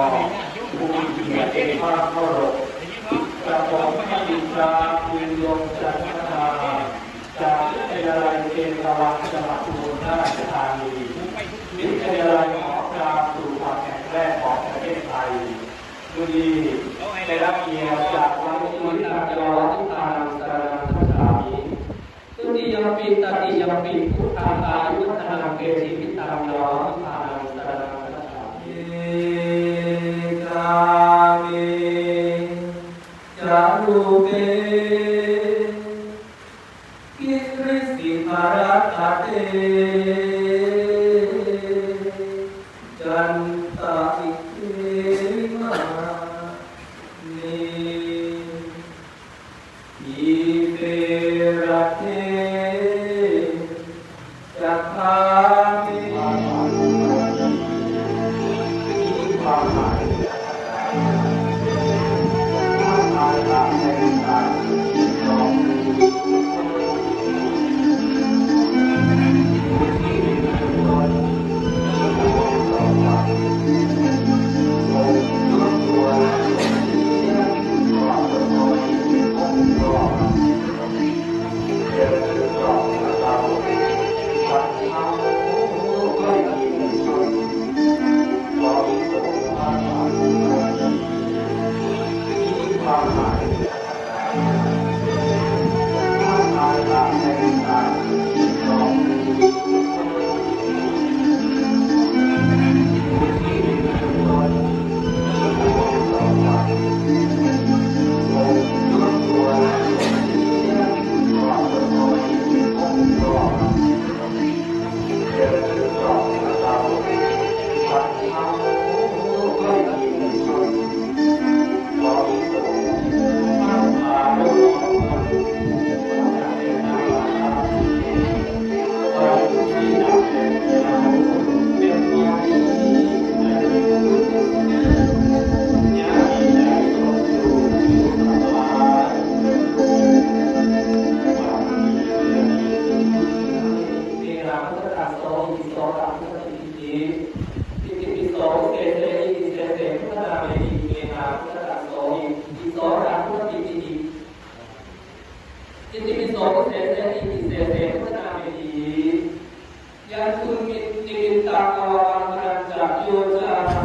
อผู้มีเกียรติเป็นพระเคารพกระผมพระบิดาคุณยงจันทนาจากวิทยาลัยเทรวัตจังหวัดอุบลราชธานีวิทยาลัยหอการปลูกผักแห่งแรกของประเทศไทยดุดีได้รับเกียรติจากวันมุนิตายอทุกทานังสรนังคัจฉามิตุติยมปิตติยมปิพุทธังอายุวัฒนังเกสิพิตังยอา Thank you. kunnit nimittää kaavaankaan ja joita